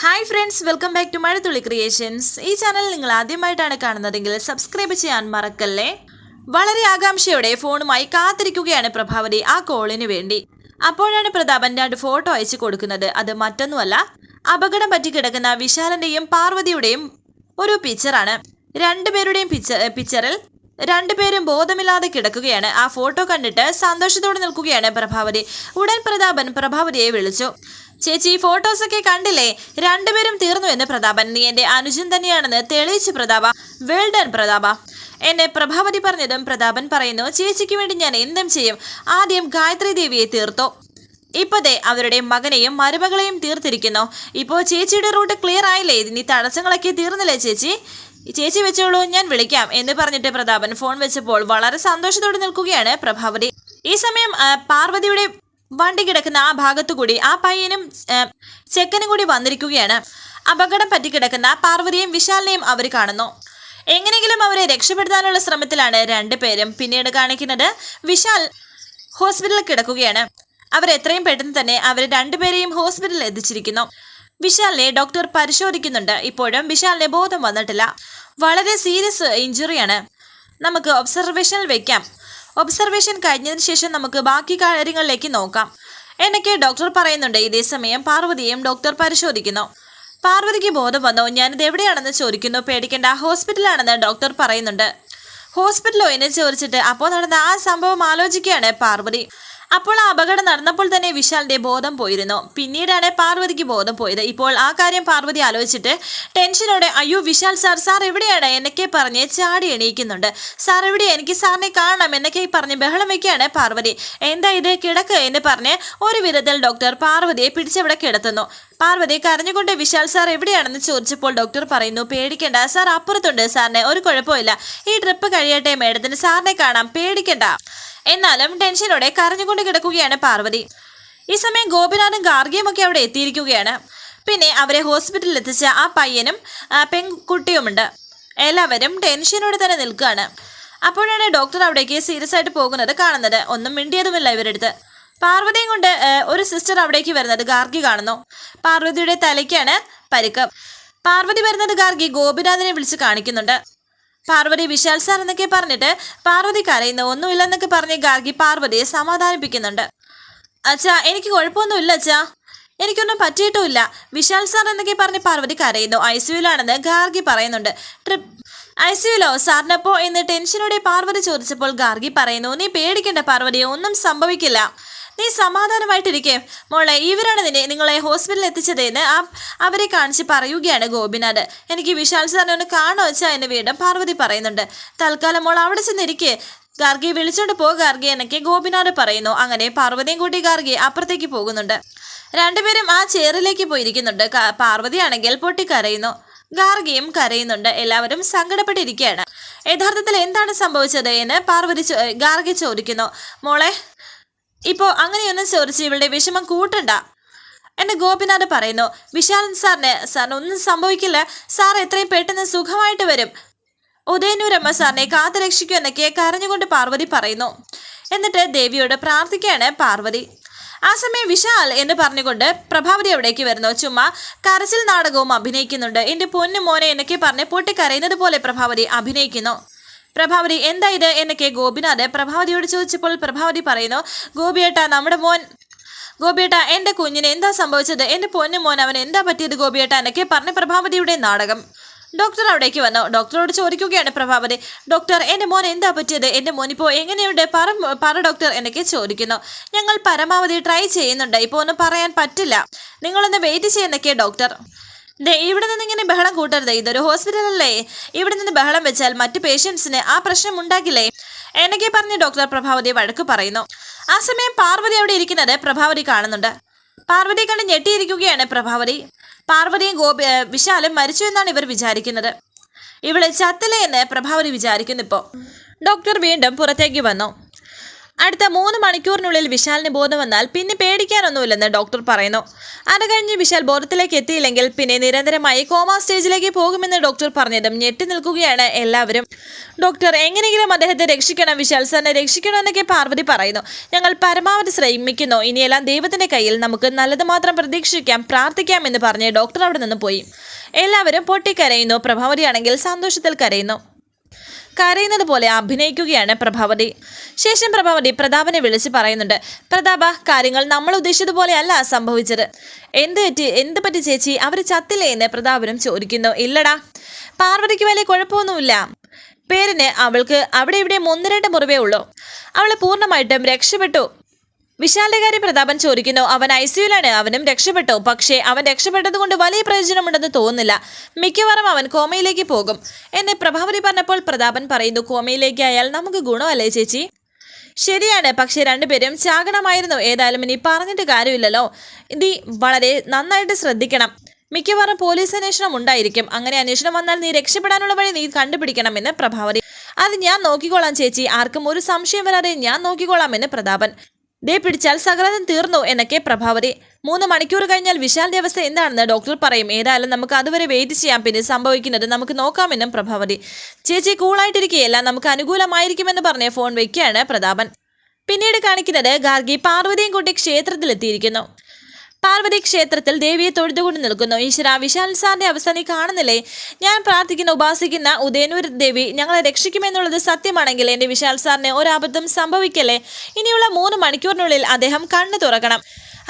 Hi friends welcome back to Mazhathulli creations ഈ channel നിങ്ങൾ ആദ്യമായിട്ടാണ് കാണുന്നതെങ്കിൽ സബ്സ്ക്രൈബ് ചെയ്യാൻ മറക്കല്ലേ? വളരെ ആകാംക്ഷയോടെ ഫോണുമായി കാത്തിരിക്കുകയാണ് പ്രഭാവതി ആ കോളിന് വേണ്ടി. അപ്പോഴാണ് പ്രതാപൻ രണ്ട് ഫോട്ടോ അയച്ചു കൊടുക്കുന്നത്. അത് മറ്റൊന്നുമല്ല അപകടം പറ്റി കിടക്കുന്ന വിശാലന്റെയും പാർവതിയുടെയും ഒരു പിക്ചറാണ് രണ്ടുപേരുടെയും പിക്ചർ പിക്ചറിൽ രണ്ടുപേരും ബോധമില്ലാതെ കിടക്കുകയാണ്. ആ ഫോട്ടോ കണ്ടിട്ട് സന്തോഷത്തോടെ നിൽക്കുകയാണ് പ്രഭാവതി. ഉടൻ പ്രതാപൻ പ്രഭാവതിയെ വിളിച്ചു. ചേച്ചി ഈ ഫോട്ടോസൊക്കെ കണ്ടില്ലേ? രണ്ടുപേരും തീർന്നു എന്ന് പ്രതാപൻ. നീ എന്റെ അനുജൻ തന്നെയാണെന്ന് തെളിയിച്ചു പ്രതാപ വെൽ പ്രതാപ. എന്നെ പ്രഭാവതി പറഞ്ഞതും പ്രതാപൻ പറയുന്നു ചേച്ചിക്ക് വേണ്ടി ഞാൻ എന്തും ചെയ്യും. ആദ്യം ഗായത്രി ദേവിയെ തീർത്തു. ഇപ്പതേ അവരുടെ മകനെയും മരുമകളെയും തീർത്തിരിക്കുന്നു. ഇപ്പോൾ ചേച്ചിയുടെ റൂട്ട് ക്ലിയർ ആയില്ലേ? ഇനി തടസ്സങ്ങളൊക്കെ തീർന്നില്ലേ ചേച്ചി? ചേച്ചി വെച്ചോളൂ ഞാൻ വിളിക്കാം എന്ന് പറഞ്ഞിട്ട് പ്രതാപൻ ഫോൺ വെച്ചപ്പോൾ വളരെ സന്തോഷത്തോടെ നിൽക്കുകയാണ് പ്രഭാവതി. ഈ സമയം പാർവതിയുടെ വണ്ടി കിടക്കുന്ന ആ ഭാഗത്തു കൂടി ആ പയ്യനും ചെക്കനും കൂടി വന്നിരിക്കുകയാണ്. അപകടം പറ്റിക്കിടക്കുന്ന പാർവതിയെയും വിശാലിനെയും അവർ കാണുന്നു. എങ്ങനെയെങ്കിലും അവരെ രക്ഷപ്പെടുത്താനുള്ള ശ്രമത്തിലാണ് രണ്ടുപേരും പിന്നീട് കാണിക്കുന്നത്. വിശാൽ ഹോസ്പിറ്റലിൽ കിടക്കുകയാണ്. അവർ എത്രയും പെട്ടെന്ന് തന്നെ അവർ രണ്ടുപേരെയും ഹോസ്പിറ്റലിൽ എത്തിച്ചിരിക്കുന്നു. വിശാലിനെ ഡോക്ടർ പരിശോധിക്കുന്നുണ്ട്. ഇപ്പോഴും വിശാലിന് ബോധം വന്നിട്ടില്ല. വളരെ സീരിയസ് ഇഞ്ചുറിയാണ്. നമുക്ക് ഒബ്സർവേഷനിൽ വെക്കാം. ഒബ്സർവേഷൻ കഴിഞ്ഞതിന് ശേഷം നമുക്ക് ബാക്കി കാര്യങ്ങളിലേക്ക് നോക്കാം. എന്നൊക്കെ ഡോക്ടർ പറയുന്നുണ്ട്. ഇതേ സമയം പാർവതിയെയും ഡോക്ടർ പരിശോധിക്കുന്നു. പാർവതിക്ക് ബോധം വന്നോ. ഞാനിത് എവിടെയാണെന്ന് ചോദിക്കുന്നു. പേടിക്കേണ്ട. ഹോസ്പിറ്റലാണെന്ന് ഡോക്ടർ പറയുന്നുണ്ട്. ഹോസ്പിറ്റലോ എന്നെ ചോദിച്ചിട്ട് അപ്പോൾ നടന്ന ആ സംഭവം ആലോചിക്കുകയാണ് പാർവതി. അപ്പോൾ ആ അപകടം നടന്നപ്പോൾ തന്നെ വിശാലിന്റെ ബോധം പോയിരുന്നു. പിന്നീടാണ് പാർവതിക്ക് ബോധം പോയത്. ഇപ്പോൾ ആ കാര്യം പാർവതി ആലോചിച്ചിട്ട് ടെൻഷനോടെ അയ്യോ വിശാൽ സാർ സാർ എവിടെയാണ്? എന്നൊക്കെ പറഞ്ഞ് ചാടി എണീക്കുന്നുണ്ട്. സാർ എവിടെ എനിക്ക് സാറിനെ കാണണം എന്നൊക്കെ പറഞ്ഞ് ബഹളം വെക്കുകയാണ് പാർവതി. എന്താ ഇത്? കിടക്ക് എന്ന് പറഞ്ഞ് ഒരു വിധത്തിൽ ഡോക്ടർ പാർവതിയെ പിടിച്ചവിടെ കിടത്തുന്നു. പാർവതി കരഞ്ഞുകൊണ്ട് വിശാൽ സാർ എവിടെയാണെന്ന് ചോദിച്ചപ്പോൾ ഡോക്ടർ പറയുന്നു പേടിക്കണ്ട സാർ അപ്പുറത്തുണ്ട് സാറിന് ഒരു കുഴപ്പമില്ല. ഈ ട്രിപ്പ് കഴിയട്ടെ മേഡത്തിന് സാറിനെ കാണാം പേടിക്കണ്ട. എന്നാലും ടെൻഷനോടെ കരഞ്ഞുകൊണ്ട് കിടക്കുകയാണ് പാർവതി. ഈ സമയം ഗോപിനാഥും ഗാർഗിയും ഒക്കെ അവിടെ എത്തിയിരിക്കുകയാണ്. പിന്നെ അവരെ ഹോസ്പിറ്റലിൽ എത്തിച്ച ആ പയ്യനും പെൺകുട്ടിയുമുണ്ട്. എല്ലാവരും ടെൻഷനോടെ തന്നെ നിൽക്കുകയാണ്. അപ്പോഴാണ് ഡോക്ടർ അവിടേക്ക് സീരിയസ് ആയിട്ട് പോകുന്നത് കാണുന്നത്. ഒന്നും മിണ്ടിയതുമില്ല ഇവരെടുത്ത് പാർവതിയും കൊണ്ട് ഒരു സിസ്റ്റർ അവിടേക്ക് വരുന്നത് ഗാർഗി കാണുന്നു. പാർവതിയുടെ തലയ്ക്കാണ് പരിക്ക്. പാർവതി വരുന്നത് ഗാർഗി ഗോപിനാഥിനെ വിളിച്ച് കാണിക്കുന്നുണ്ട്. പാർവതി വിശാൽ സാർ എന്നൊക്കെ പറഞ്ഞിട്ട് പാർവതി കരയുന്നു. ഒന്നുമില്ലെന്നൊക്കെ പറഞ്ഞ് ഗാർഗി പാർവതിയെ സമാധാനിപ്പിക്കുന്നുണ്ട്. അച്ഛാ എനിക്ക് കുഴപ്പമൊന്നുമില്ല അച്ഛാ. എനിക്കൊന്നും പറ്റിയിട്ടുമില്ല. വിശാൽ സാർ എന്നൊക്കെ പറഞ്ഞ് പാർവതി കരയുന്നു. ഐ സിയുലാണെന്ന് ഗാർഗി പറയുന്നുണ്ട്. ട്രിപ്പ്. ഐ സിയുലോ സാറിനപ്പോ എന്ന് ടെൻഷനോടെ പാർവതി ചോദിച്ചപ്പോൾ ഗാർഗി പറയുന്നു നീ പേടിക്കണ്ട പാർവതി ഒന്നും സംഭവിക്കില്ല. നീ സമാധാനമായിട്ടിരിക്കേ. മോളെ ഇവരാണ് നിന്നെ നിങ്ങളെ ഹോസ്പിറ്റലിൽ എത്തിച്ചത് എന്ന് ആ അവരെ കാണിച്ച് പറയുകയാണ് ഗോപിനാഥ്. എനിക്ക് വിശാൽ സാറിനെ ഒന്ന് കാണോ വെച്ചാൽ എന്ന് വീണ്ടും പാർവതി പറയുന്നുണ്ട്. തൽക്കാലം മോൾ അവിടെ ചെന്നിരിക്കേ. ഗാർഗി വിളിച്ചോണ്ട് പോ ഗാർഗി എന്നൊക്കെ ഗോപിനാഥ് പറയുന്നു. അങ്ങനെ പാർവതിയും കൂട്ടി ഗാർഗി അപ്പുറത്തേക്ക് പോകുന്നുണ്ട്. രണ്ടുപേരും ആ ചേറിലേക്ക് പോയിരിക്കുന്നുണ്ട്. പാർവതിയാണെങ്കിൽ പൊട്ടിക്കരയുന്നു. ഗാർഗിയും കരയുന്നുണ്ട്. എല്ലാവരും സങ്കടപ്പെട്ടിരിക്കുകയാണ് യഥാർത്ഥത്തിൽ എന്താണ് സംഭവിച്ചത് എന്ന് പാർവതി ഗാർഗി ചോദിക്കുന്നു. മോളെ ഇപ്പോ അങ്ങനെയൊന്നും ചോദിച്ച് ഇവളുടെ വിഷമം കൂട്ടണ്ട. എന്നെ ഗോപിനാഥ് പറയുന്നു വിശാലൻ സാറിന് സാറിന് ഒന്നും സംഭവിക്കില്ല. സാർ എത്രയും പെട്ടെന്ന് സുഖമായിട്ട് വരും. ഉദയനൂരമ്മ സാറിനെ കാത്തു രക്ഷിക്കൂ എന്നൊക്കെ കരഞ്ഞുകൊണ്ട് പാർവതി പറയുന്നു. എന്നിട്ട് ദേവിയോട് പ്രാർത്ഥിക്കുകയാണ് പാർവതി. ആ സമയം വിശാൽ എന്ന് പറഞ്ഞുകൊണ്ട് പ്രഭാവതി അവിടേക്ക് വരുന്നു. ചുമ്മാ കരച്ചിൽ നാടകവും അഭിനയിക്കുന്നുണ്ട്. എന്റെ പൊന്നു മോനെ എന്നൊക്കെ പറഞ്ഞ് പൊട്ടിക്കരയുന്നത് പോലെ പ്രഭാവതി അഭിനയിക്കുന്നു. പ്രഭാവതി എന്താ ഇത്? എന്നൊക്കെ ഗോപിനാഥ് പ്രഭാവതിയോട് ചോദിച്ചപ്പോൾ പ്രഭാവതി പറയുന്നു ഗോപിയേട്ട നമ്മുടെ മോൻ ഗോപിയേട്ട എന്റെ കുഞ്ഞിന് എന്താ സംഭവിച്ചത്? എന്റെ പൊന്നു മോൻ അവൻ എന്താ പറ്റിയത് ഗോപിയേട്ട? എന്നൊക്കെ പറഞ്ഞ പ്രഭാവതിയുടെ നാടകം ഡോക്ടർ അവിടേക്ക് വന്നു. ഡോക്ടറോട് ചോദിക്കുകയാണ് പ്രഭാവതി ഡോക്ടർ എന്റെ മോൻ എന്താ പറ്റിയത്? എന്റെ മോൻ ഇപ്പോൾ എങ്ങനെയുണ്ട്? പറ പറ ഡോക്ടർ എന്നൊക്കെ ചോദിക്കുന്നു. ഞങ്ങൾ പരമാവധി ട്രൈ ചെയ്യുന്നുണ്ട്. ഇപ്പോ ഒന്നും പറയാൻ പറ്റില്ല. നിങ്ങളൊന്ന് വെയിറ്റ് ചെയ്യുന്നൊക്കെ ഡോക്ടർ. ദേ ഇവിടെ നിന്ന് ഇങ്ങനെ ബഹളം കൂട്ടരുത്. ഇതൊരു ഹോസ്പിറ്റലല്ലേ ഇവിടെ നിന്ന് ബഹളം വെച്ചാൽ മറ്റു പേഷ്യൻസിന് ആ പ്രശ്നം ഉണ്ടാക്കില്ലേ എന്നൊക്കെ പറഞ്ഞ് ഡോക്ടർ പ്രഭാവതി വഴക്ക് പറയുന്നു. ആ സമയം പാർവതി അവിടെ ഇരിക്കുന്നത് പ്രഭാവതി കാണുന്നുണ്ട്. പാർവതി കണ്ട് ഞെട്ടിയിരിക്കുകയാണ് പ്രഭാവതി. പാർവതിയും ഗോപി വിശാലും മരിച്ചു എന്നാണ് ഇവർ വിചാരിക്കുന്നത്. ഇവിടെ ചത്തലേ എന്ന് പ്രഭാവതി വിചാരിക്കുന്നു ഇപ്പോൾ ഡോക്ടർ വീണ്ടും പുറത്തേക്ക് വന്നു. അടുത്ത മൂന്ന് മണിക്കൂറിനുള്ളിൽ വിശാലിന് ബോധം വന്നാൽ പിന്നെ പേടിക്കാനൊന്നുമില്ലെന്ന് ഡോക്ടർ പറയുന്നു. അത് കഴിഞ്ഞ് വിശാൽ ബോധത്തിലേക്ക് എത്തിയില്ലെങ്കിൽ പിന്നെ നിരന്തരമായി കോമ സ്റ്റേജിലേക്ക് പോകുമെന്ന് ഡോക്ടർ പറഞ്ഞതും ഞെട്ടി നിൽക്കുകയാണ് എല്ലാവരും. ഡോക്ടർ എങ്ങനെയെങ്കിലും അദ്ദേഹത്തെ രക്ഷിക്കണം വിശാൽ സാറിനെ രക്ഷിക്കണമെന്നൊക്കെ പാർവതി പറയുന്നു. ഞങ്ങൾ പരമാവധി ശ്രമിക്കുന്നു. ഇനിയെല്ലാം ദൈവത്തിന്റെ കയ്യിൽ നമുക്ക് നല്ലത് മാത്രം പ്രതീക്ഷിക്കാം പ്രാർത്ഥിക്കാം എന്ന് പറഞ്ഞ് ഡോക്ടർ അവിടെ നിന്ന് പോയി. എല്ലാവരും പൊട്ടിക്കരയുന്നു. പ്രഭാവതിയാണെങ്കിൽ സന്തോഷത്തിൽ കരയുന്നു. കരയുന്നത് പോലെ അഭിനയിക്കുകയാണ് പ്രഭാവതി. ശേഷം പ്രഭാവതി പ്രതാപനെ വിളിച്ച് പറയുന്നുണ്ട് പ്രതാപ കാര്യങ്ങൾ നമ്മൾ ഉദ്ദേശിച്ചതുപോലെയല്ല സംഭവിച്ചത്. എന്ത് പറ്റി എന്ത് പറ്റി ചേച്ചി? അവർ ചത്തില്ലേ എന്ന് പ്രതാപനും ചോദിക്കുന്നു. ഇല്ലടാ പാർവതിക്ക് വലിയ കുഴപ്പമൊന്നുമില്ല. പേരിന് അവൾക്ക് അവിടെ ഇവിടെ ഒന്ന് രണ്ട് മുറിവേ ഉള്ളൂ. അവൾ പൂർണമായിട്ടും രക്ഷപ്പെട്ടു. വിശാലിന്റെ കാര്യം പ്രതാപൻ ചോദിക്കുന്നു. അവൻ ഐ സിയുലാണ് അവനും രക്ഷപ്പെട്ടു. പക്ഷേ അവൻ രക്ഷപ്പെട്ടത് കൊണ്ട് വലിയ പ്രയോജനമുണ്ടെന്ന് തോന്നുന്നില്ല. മിക്കവാറും അവൻ കോമയിലേക്ക് പോകും. എന്നെ പ്രഭാവതി പറഞ്ഞപ്പോൾ പ്രതാപൻ പറയുന്നു കോമയിലേക്ക് ആയാൽ നമുക്ക് ഗുണമല്ലേ ചേച്ചി? ശരിയാണ്. പക്ഷേ രണ്ടുപേരും ചാകണമായിരുന്നു ഏതായാലും ഇനി പറഞ്ഞിട്ട് കാര്യമില്ലല്ലോ. ഇനി വളരെ നന്നായിട്ട് ശ്രദ്ധിക്കണം. മിക്കവാറും പോലീസ് അന്വേഷണം ഉണ്ടായിരിക്കും. അങ്ങനെ അന്വേഷണം വന്നാൽ നീ രക്ഷപ്പെടാനുള്ള വഴി നീ കണ്ടുപിടിക്കണമെന്ന് പ്രഭാവതി. അത് ഞാൻ നോക്കിക്കോളാം ചേച്ചി. ആർക്കും ഒരു സംശയം വരാതെ ഞാൻ നോക്കിക്കോളാമെന്ന് പ്രതാപൻ. ദേ പിടിച്ചാൽ സകലതും തീർന്നു എന്നൊക്കെ പ്രഭാവതി. മൂന്ന് മണിക്കൂർ കഴിഞ്ഞാൽ വിശാലിന്റെ അവസ്ഥ എന്താണെന്ന് ഡോക്ടർ പറയും. ഏതായാലും നമുക്ക് അതുവരെ വെയിറ്റ് ചെയ്യാം. പിന്നെ സംഭവിക്കുന്നത് നമുക്ക് നോക്കാമെന്നും പ്രഭാവതി. ചേച്ചി കൂളായിട്ടിരിക്കുകയല്ല നമുക്ക് അനുകൂലമായിരിക്കുമെന്ന് പറഞ്ഞ് ഫോൺ വെക്കുകയാണ് പ്രതാപൻ. പിന്നീട് കാണിക്കുന്നത് ഗാർഗി പാർവതിയും കൂട്ടി ക്ഷേത്രത്തിലെത്തിയിരിക്കുന്നു. പാർവതി ക്ഷേത്രത്തിൽ ദേവിയെ തൊഴുതുകൊണ്ട് നിൽക്കുന്നു. ഈശ്വര വിശാൽ സാറിന്റെ അവസ്ഥ നീ കാണുന്നില്ലേ? ഞാൻ പ്രാർത്ഥിക്കുന്ന ഉപാസിക്കുന്ന ഉദയനൂർ ദേവി ഞങ്ങളെ രക്ഷിക്കുമെന്നുള്ളത് സത്യമാണെങ്കിൽ എന്റെ വിശാൽ സാറിന് ഒരബദ്ധം സംഭവിക്കല്ലേ? ഇനിയുള്ള മൂന്ന് മണിക്കൂറിനുള്ളിൽ അദ്ദേഹം കണ്ണു തുറക്കണം.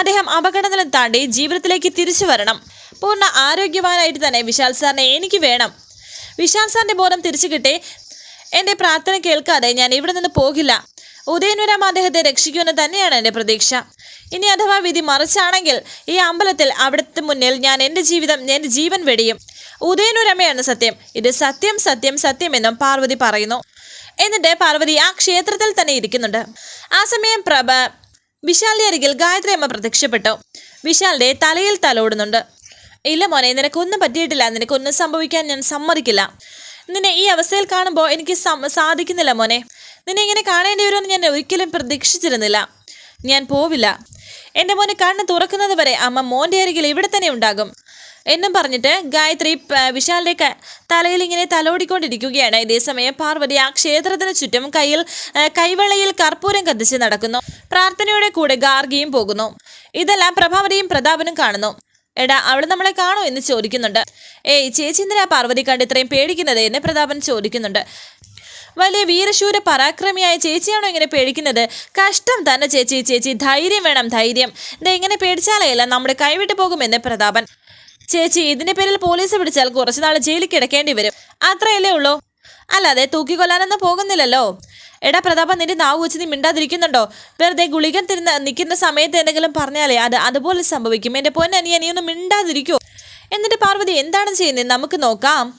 അദ്ദേഹം അപകടനില താണ്ടി ജീവിതത്തിലേക്ക് തിരിച്ചു വരണം. പൂർണ ആരോഗ്യവാനായിട്ട് തന്നെ വിശാൽ സാറിനെ എനിക്ക് വേണം. വിശാൽ സാറിന്റെ ബോധം തിരിച്ചു കിട്ടി. എന്റെ പ്രാർത്ഥന കേൾക്കാതെ ഞാൻ ഇവിടെ നിന്ന് പോകില്ല. ഉദയനുരാം അദ്ദേഹത്തെ രക്ഷിക്കുമെന്ന് തന്നെയാണ് എന്റെ പ്രതീക്ഷ. ഇനി അഥവാ വിധി മറിച്ചാണെങ്കിൽ ഈ അമ്പലത്തിൽ അവിടുത്തെ മുന്നിൽ ഞാൻ എന്റെ ജീവിതം എന്റെ ജീവൻ വെടിയും. ഉദയനുരമയാണ് സത്യം. ഇത് സത്യം സത്യം സത്യമെന്നും പാർവതി പറയുന്നു. എന്നിട്ട് പാർവതി ആ ക്ഷേത്രത്തിൽ തന്നെ ഇരിക്കുന്നുണ്ട്. ആ സമയം പ്രഭ വിശാലിന്റെ അരികിൽ ഗായത്രി അമ്മ പ്രത്യക്ഷപ്പെട്ടു. വിശാലിന്റെ തലയിൽ തലോടുന്നുണ്ട് ഇല്ല മോനെ നിനക്കൊന്നും പറ്റിയിട്ടില്ല. നിനക്കൊന്നും സംഭവിക്കാൻ ഞാൻ സമ്മതിക്കില്ല. നിന്നെ ഈ അവസ്ഥയിൽ കാണുമ്പോൾ എനിക്ക് സാധിക്കുന്നില്ല മോനെ. നിന്നെ ഇങ്ങനെ കാണേണ്ടി വരുമെന്ന് ഞാൻ ഒരിക്കലും പ്രതീക്ഷിച്ചിരുന്നില്ല. ഞാൻ പോവില്ല. എന്റെ മോനെ കണ്ണ് തുറക്കുന്നത് വരെ അമ്മ മോന്റെ അരികിൽ ഇവിടെ തന്നെ ഉണ്ടാകും. എന്നും പറഞ്ഞിട്ട് ഗായത്രി വിശാലിന്റെ തലയിൽ ഇങ്ങനെ തലോടിക്കൊണ്ടിരിക്കുകയാണ്. ഇതേസമയം പാർവതി ആ ക്ഷേത്രത്തിന് ചുറ്റും കയ്യിൽ കൈവെള്ളയിൽ കർപ്പൂരം കത്തിച്ച് നടക്കുന്നു. പ്രാർത്ഥനയുടെ കൂടെ ഗാർഗിയും പോകുന്നു. ഇതെല്ലാം പ്രഭാവതിയും പ്രതാപനും കാണുന്നു. എടാ അവൾ നമ്മളെ കാണോ എന്ന് ചോദിക്കുന്നുണ്ട്. ഏയ് ചേച്ചി എന്തിനാ പാർവതി കണ്ട് ഇത്രയും പേടിക്കുന്നത് എന്ന് പ്രതാപൻ ചോദിക്കുന്നുണ്ട്. വലിയ വീരശൂര പരാക്രമിയായ ചേച്ചിയാണോ ഇങ്ങനെ പേടിക്കുന്നത്? കഷ്ടം തന്നെ ചേച്ചി ചേച്ചി. ധൈര്യം വേണം ധൈര്യം. ഇത് ഇങ്ങനെ പേടിച്ചാലല്ല നമ്മുടെ കൈവിട്ടു പോകുമെന്ന് പ്രതാപൻ. ചേച്ചി ഇതിന്റെ പേരിൽ പോലീസ് പിടിച്ചാൽ കുറച്ചുനാൾ ജയിലിൽ കിടക്കേണ്ടി വരും. അത്രയല്ലേ ഉള്ളൂ? അല്ലാതെ തൂക്കിക്കൊല്ലാനൊന്നും പോകുന്നില്ലല്ലോ. എടാ പ്രതാപ നിന്റെ നാവ് വെച്ച് നീ മിണ്ടാതിരിക്കുന്നുണ്ടോ? വെറുതെ ഗുളികൻ തിരുന്ന നിൽക്കുന്ന സമയത്ത് എന്തെങ്കിലും പറഞ്ഞാലേ അത് അതുപോലെ സംഭവിക്കും. എന്റെ പൊന്നനിയ നീ മിണ്ടാതിരിക്കോ. എന്നിട്ട് പാർവതി എന്താണ് ചെയ്യുന്നത് നമുക്ക് നോക്കാം.